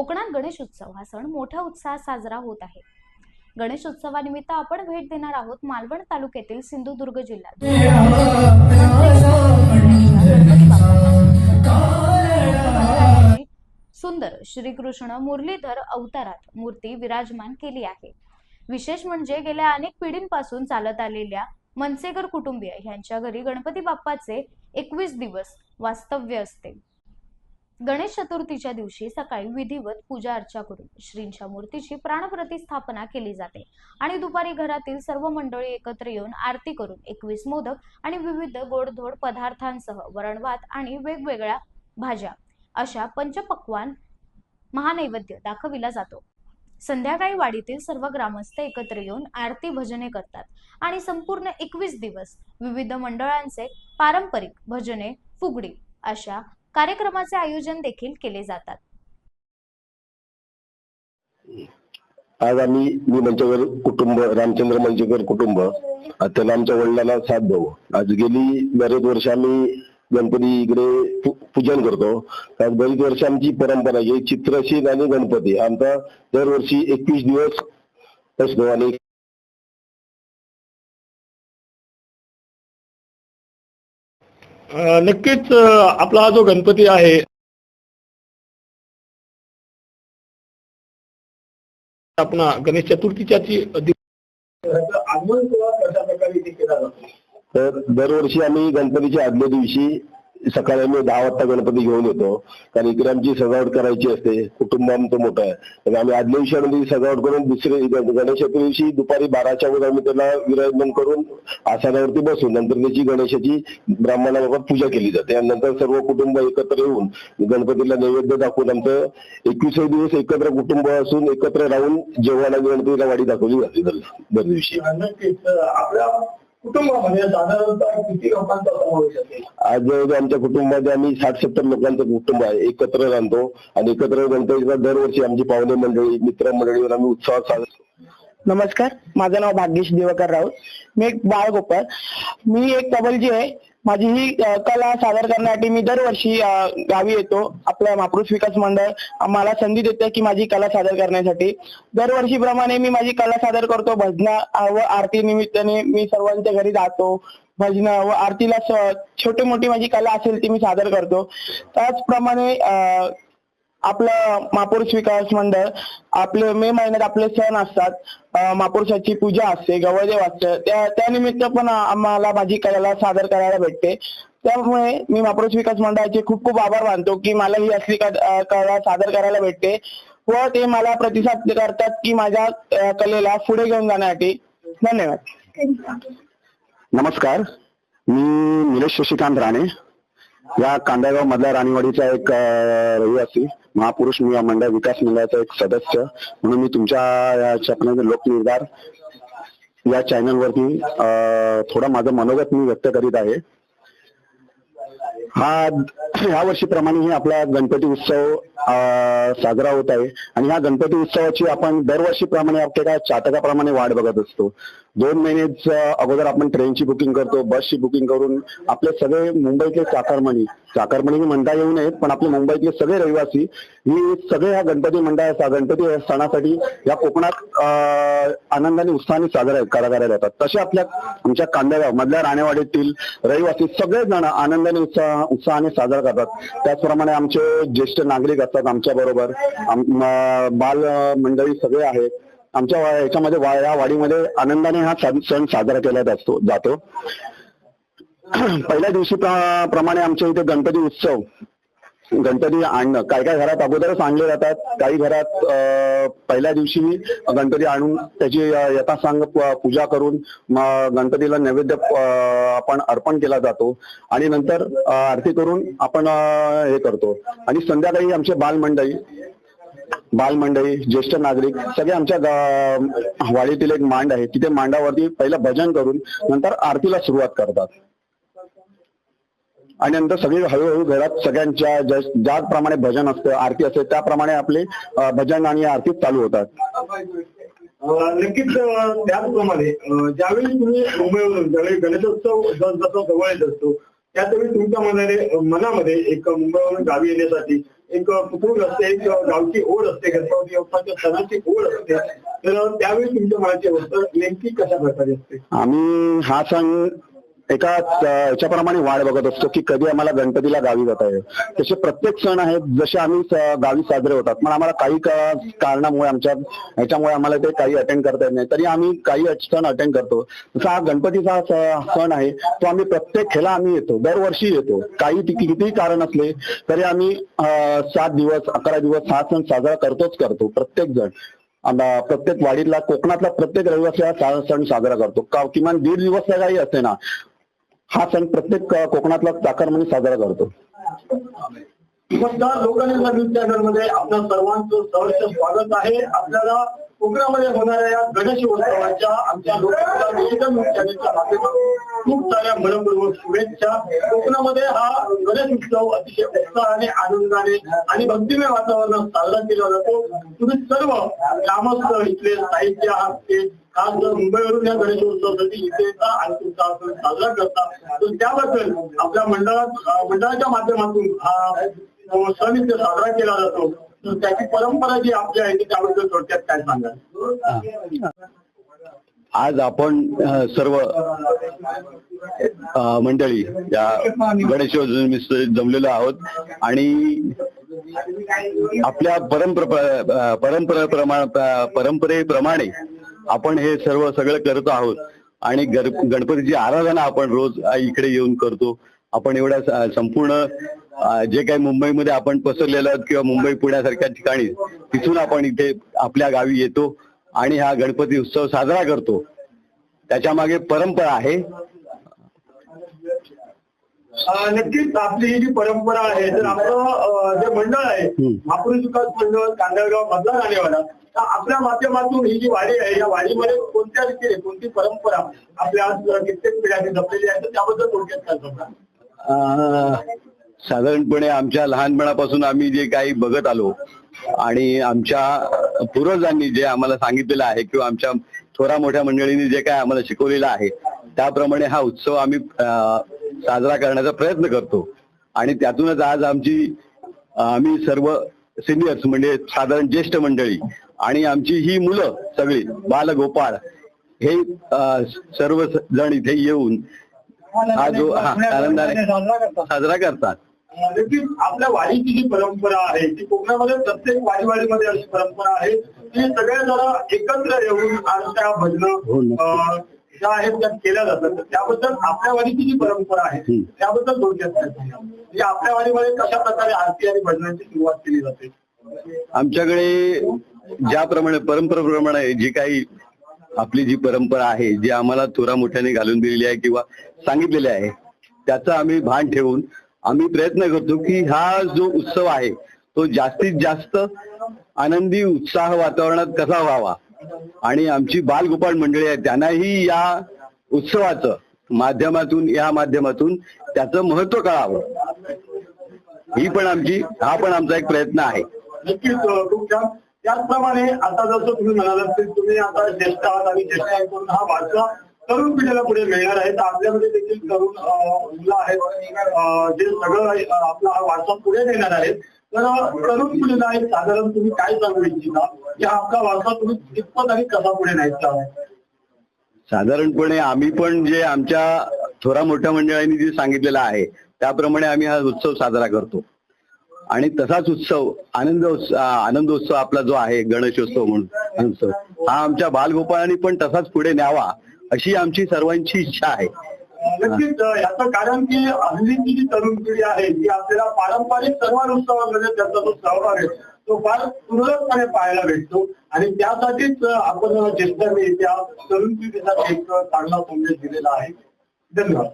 कोकणात गणेश उत्सव हा सण मोठ्या उत्साहात साजरा होत आहे. गणेश उत्सवानिमित्त आपण भेट देणार आहोत मालवण तालुक्यातील सिंधुदुर्ग जिल्ह्यात. सुंदर श्रीकृष्ण मुरलीधर अवतारात मूर्ती विराजमान केली आहे. विशेष म्हणजे गेल्या अनेक पिढींपासून चालत आलेल्या मनसेकर कुटुंबीय यांच्या घरी गणपती बाप्पाचे एकवीस दिवस वास्तव्य असते. गणेश चतुर्थीच्या दिवशी सकाळी विधिवत पूजा अर्चा करून श्रींच्या मूर्तीची प्राणप्रतिस्थापना केली जाते. आणि दुपारी घरातील सर्व मंडळी एकत्र येऊन आरती करून एकवीस मोदक आणि विविध गोडधोड पदार्थांसह वरणभात आणि वेगवेगळ्या भाज्या अशा पंचपक्वान महानैवेद्य दाखविला जातो. संध्याकाळी वाडीतील सर्व ग्रामस्थ एकत्र येऊन आरती भजने करतात आणि संपूर्ण एकवीस दिवस विविध मंडळांचे पारंपरिक भजने फुगडी अशा कार्यक्रमाचे आयोजन देखील केले जातात. आज आम्ही मी मंचकर कुटुंब रामचंद्र म्हणजे मंचकर कुटुंब. त्याला आमच्या वडिलांना साथ भाऊ आज गेली बरेच वर्ष आम्ही गणपती इकडे पूजन करतो. आज बरीच वर्ष आमची परंपरा आहे की चित्रशील आणि गणपती. आमचा दरवर्षी एकवीस दिवस असतो आणि नक्कीच आपला हा जो गणपती आहे आपण गणेश चतुर्थीच्या आगमन सोहळा कशा प्रकारे इथे केला जातो? तर दरवर्षी आम्ही गणपतीच्या आदल्या दिवशी सकाळी आम्ही दहा वाजता गणपती घेऊन येतो. कारण इकडे आमची सजावट करायची असते. कुटुंब आमचं मोठं आहे. आम्ही आदल्या दिवशी आम्ही सजावट करून दुसरे गणेशाच्या गणेश दिवशी दुपारी बाराच्या वर आम्ही त्याला विराजमान करून आसनावरती बसून नंतर त्याची गणेशाची ब्राह्मणाबाबत पूजा केली जाते. आणि नंतर सर्व कुटुंब एकत्र येऊन गणपतीला नैवेद्य दाखवून आमचं एकवीसही दिवस एकत्र कुटुंब असून एकत्र राहून जेवण आणि गणपतीला वाडी दाखवली जाते दर दिवशी. आपल्या कुटुंबामध्ये साधारणतः किती लोकांचा समावेश असेल आज जवळजवळ आमच्या कुटुंबामध्ये आम्ही साठ सत्तर लोकांचं कुटुंब आहे. एकत्र राहतो आणि एकत्र गणपतीचा दरवर्षी आमची पाहुणे मंडळी मित्र मंडळीवर आम्ही उत्साहात साजरा नमस्कार. माझं नाव भाग्येश दिवाकर राऊत. मी एक बाळगोपाळ. मी एक तबलजी आहे. माझी ही कला सादर करण्यासाठी मी दरवर्षी गावी येतो. आपल्या मापृष विकास मंडळ मला संधी देते की माझी कला सादर करण्यासाठी. दरवर्षीप्रमाणे मी माझी कला सादर करतो. भजना व आरती निमित्ताने मी सर्वांच्या घरी जातो. भजन व आरतीला छोटी मोठी माझी कला असेल ती मी सादर करतो. त्याचप्रमाणे आपलं महापुरुष विकास मंडळ आपले मे महिन्यात आपले सण असतात. महापुरुषाची पूजा असते गवळदेव असतं. त्या त्यानिमित्त पण आम्हाला माझी कलेला सादर करायला भेटते. त्यामुळे मी महापुरुष विकास मंडळाचे खूप खूप आभार मानतो की मला ही असली कला सादर करायला भेटते व ते मला प्रतिसाद करतात की माझ्या कलेला पुढे घेऊन जाण्यासाठी. धन्यवाद. नमस्कार. मी निलेश शशिकांत राणे. या कांदागाव मधल्या राणीवाडीचा एक रहिवासी महापुरुष मंडळ विकास मंडळाचा एक सदस्य. म्हणून मी तुमच्या या लोकनिर्धार या चॅनलवरती अं, थोडं माझं मनोगत मी व्यक्त करीत आहे. हा ह्या वर्षीप्रमाणे आपला गणपती उत्सव साजरा होत आहे. आणि ह्या गणपती उत्सवाची आपण दरवर्षीप्रमाणे आपल्या चातकाप्रमाणे वाट बघत असतो. दोन महिनेच अगोदर आपण ट्रेनची बुकिंग करतो बसची बुकिंग करून आपले सगळे मुंबईतले चाकरमणी चाकरमणी म्हणता येऊ नयेत पण आपले मुंबईतले सगळे रहिवासी ही सगळे ह्या गणपती मंडळा गणपती सणासाठी या कोकणात आनंदाने उत्साहाने साजरा करा करायला येतात तसे आपल्या आमच्या कांदेगाव मधल्या राणेवाडीतील रहिवासी सगळेजण आनंदाने उत्साह उत्साहाने साजरा करतात. त्याचप्रमाणे आमचे ज्येष्ठ नागरिक असतात आमच्या बरोबर. बाल मंडळी सगळे आहेत. आमच्या याच्यामध्ये वा- या वाडीमध्ये आनंदाने हा सण साजरा केला जातो जातो. पहिल्या दिवशी प्र- प्रमाणे आमच्या इथे गणपती उत्सव गणपती आणणं. काही काही घरात अगोदरच आणले जातात. काही घरात पहिल्या दिवशी गणपती आणून त्याची यथासांग पूजा करून गणपतीला नैवेद्य आपण अर्पण केला जातो. आणि नंतर आरती करून आपण हे करतो. आणि संध्याकाळी आमचे बालमंडळी बालमंडळी ज्येष्ठ नागरिक सगळे आमच्या वाडीतील एक मांड आहे. तिथे मांडावरती पहिलं भजन करून नंतर आरतीला सुरुवात करतात. आणि नंतर सगळी हळूहळू घरात सगळ्यांच्या ज्या- ज्याप्रमाणे भजन असतं आरती असते त्याप्रमाणे आपले भजन आणि आरती चालू होतात. नक्कीच त्याचप्रमाणे ज्यावेळी तुम्ही मुंबईवरून ज्यावेळी गणेशोत्सव जस जवळ येत असतो त्यावेळी तुमच्या मनाने मनामध्ये एक मुंबईवरून गावी येण्यासाठी एक कुटुंब असते एक गावची ओढ असते गणपती बाप्पाच्या सणाची ओढ असते तर त्यावेळी तुमच्या मनाची अवस्था नेमकी कशा प्रकारे असते? आम्ही हा सण एका याच्याप्रमाणे वाट बघत असतो की कधी आम्हाला गणपतीला गावी जाता येईल. तसे प्रत्येक सण आहेत जसे आम्ही गावी साजरे होतात. पण आम्हाला काही कारणामुळे आमच्या ह्याच्यामुळे आम्हाला ते काही अटेंड करता येत नाही. तरी आम्ही काही सण अटेंड करतो. जसा हा गणपतीचा सण आहे तो आम्ही प्रत्येक ह्याला आम्ही येतो. दरवर्षी येतो. काही कितीही कारण असले तरी आम्ही सात दिवस अकरा दिवस हा सण साजरा करतोच करतो प्रत्येक जण. प्रत्येक वाडीतला कोकणातला प्रत्येक रहिवासी हा सण साजरा करतो. किमान दीड दिवस काही असते ना हा सण प्रत्येक कोकणातला चाकर म्हणून साजरा करतो. लोकांनी लोकनिर्माण आपल्या सर्वांचं सहर्ष स्वागत आहे. आपल्याला कोकणामध्ये होणाऱ्या या गणेश उत्सवाच्या आमच्या लोकांच्या निवेदन मुख्यालयाच्या चॅनलच्या खूप साऱ्या मनपूर्वक शुभेच्छा. कोकणामध्ये हा गणेश उत्सव अतिशय उत्साहाने आनंदाने आणि भक्तिमय वातावरणात साजरा केला जातो. तुम्ही सर्व ग्रामस्थ इथले साहित्य आहात खास जर मुंबईवरून या गणेशोत्सवासाठी इथे येता आणि तुमचा साजरा करता. तर त्याबद्दल आपल्या मंडळात मंडळाच्या माध्यमातून हा सण इथे साजरा केला जातो. त्याची परंपरा जी आपली आहे ती त्याबद्दल थोडक्यात काय सांगाल? आज आपण सर्व मंडळी या गणेशोत्सव जमलेलो आहोत आणि आपल्या परंपरा परंपरेप्रमाणे परंपरेप्रमाणे आपण हे सर्व सगळं करत आहोत आणि गणपतीची आराधना आपण रोज इकडे येऊन करतो. आपण एवढ्या संपूर्ण जे काही मुंबईमध्ये आपण पसरलेलो आहोत किंवा मुंबई पुण्यासारख्या ठिकाणी तिथून आपण इथे आपल्या गावी येतो आणि हा गणपती उत्सव साजरा करतो. त्याच्यामागे परंपरा आहे. नक्कीच आपली ही जी परंपरा आहे तर आपलं जे मंडळ आहे. मापुरी विकास मंडळ कांदळगाव मधला राणेवाडा तर आपल्या माध्यमातून ही जी वाडी आहे या वाडीमध्ये कोणत्या रीतीने कोणती परंपरा आपल्या आज कित्येक पिढ्यांनी जपलेली आहे तर त्याबद्दल थोडक्यात काय सांगा साधारणपणे आमच्या लहानपणापासून आम्ही जे काही बघत आलो आणि आमच्या पूर्वजांनी जे आम्हाला सांगितलेलं आहे किंवा आमच्या थोरा मोठ्या मंडळींनी जे काय आम्हाला शिकवलेलं आहे त्याप्रमाणे हा उत्सव आम्ही साजरा करण्याचा प्रयत्न करतो. आणि त्यातूनच आज आमची आम्ही सर्व सिनियर्स म्हणजे साधारण ज्येष्ठ मंडळी आणि आमची ही मुलं सगळी बालगोपाळ हे सर्व जण इथे येऊन हा जो हा आनंदाने साजरा करतात आपल्या वाडीची जी परंपरा आहे ती कोकणामध्ये प्रत्येक वाडीवाडीमध्ये अशी परंपरा आहे की सगळे जरा एकत्र येऊन आरत्या भजन हो. ज्या आहेत त्या केल्या जातात तर त्याबद्दल आपल्या वाडीची जी परंपरा आहे. त्याबद्दल थोडक्यात? म्हणजे आपल्या वाडीमध्ये कशा प्रकारे आरती आणि भजनाची सुरुवात केली जाते आमच्याकडे ज्याप्रमाणे परंपरेप्रमाणे जी काही आपली जी परंपरा आहे जी आम्हाला थोरा मोठ्याने घालून दिलेली आहे किंवा सांगितलेली आहे त्याचा आम्ही भान ठेवून आम्ही प्रयत्न करतो की हा जो उत्सव आहे तो जास्तीत जास्त आनंदी उत्साह वातावरणात कसा व्हावा? आणि आमची बालगोपाळ मंडळी आहे त्यांनाही या उत्सवाचं माध्यमातून या माध्यमातून त्याचं महत्त्व कळावं. ही पण आमची हा पण आमचा एक प्रयत्न आहे. त्याचप्रमाणे आता जसं तुम्ही म्हणालात की तुम्ही आता ज्येष्ठ आहात आणि ज्येष्ठांकडून हा वारसा तरुण पिढीला पुढे मिळणार आहे तर आपल्यामध्ये देखील तरुण मुलं आहेत. जे सगळं आपला हा वारसा पुढे नेणार आहेत. तर तरुण पिढीला एक साधारण तुम्ही काय सांगू इच्छिता? की आपला वारसा तुम्ही कितपत आणि कसा पुढे न्यायचा आहे? साधारणपणे आम्ही पण जे आमच्या थोरा मोठ्या मंडळांनी जे सांगितलेलं आहे त्याप्रमाणे आम्ही हा उत्सव साजरा करतो. आणि तसाच उत्सव आनंद आनंदोत्सव आपला जो आहे गणेशोत्सव म्हणून उत्सव हा आमच्या बालगोपाळांनी पण तसाच पुढे न्यावा अशी आमची सर्वांची इच्छा आहे. नक्कीच याचं कारण की हल्लीची जी तरुण पिढी आहे ती आपल्याला पारंपरिक सणवार उत्सवामध्ये त्याचा जो सहभाग आहे तो फार तुरळकपणे पाहायला भेटतो. आणि त्यासाठीच आपण ज्येष्ठांनी त्या तरुण पिढीसाठी एक चांगला संदेश दिलेला आहे. धन्यवाद.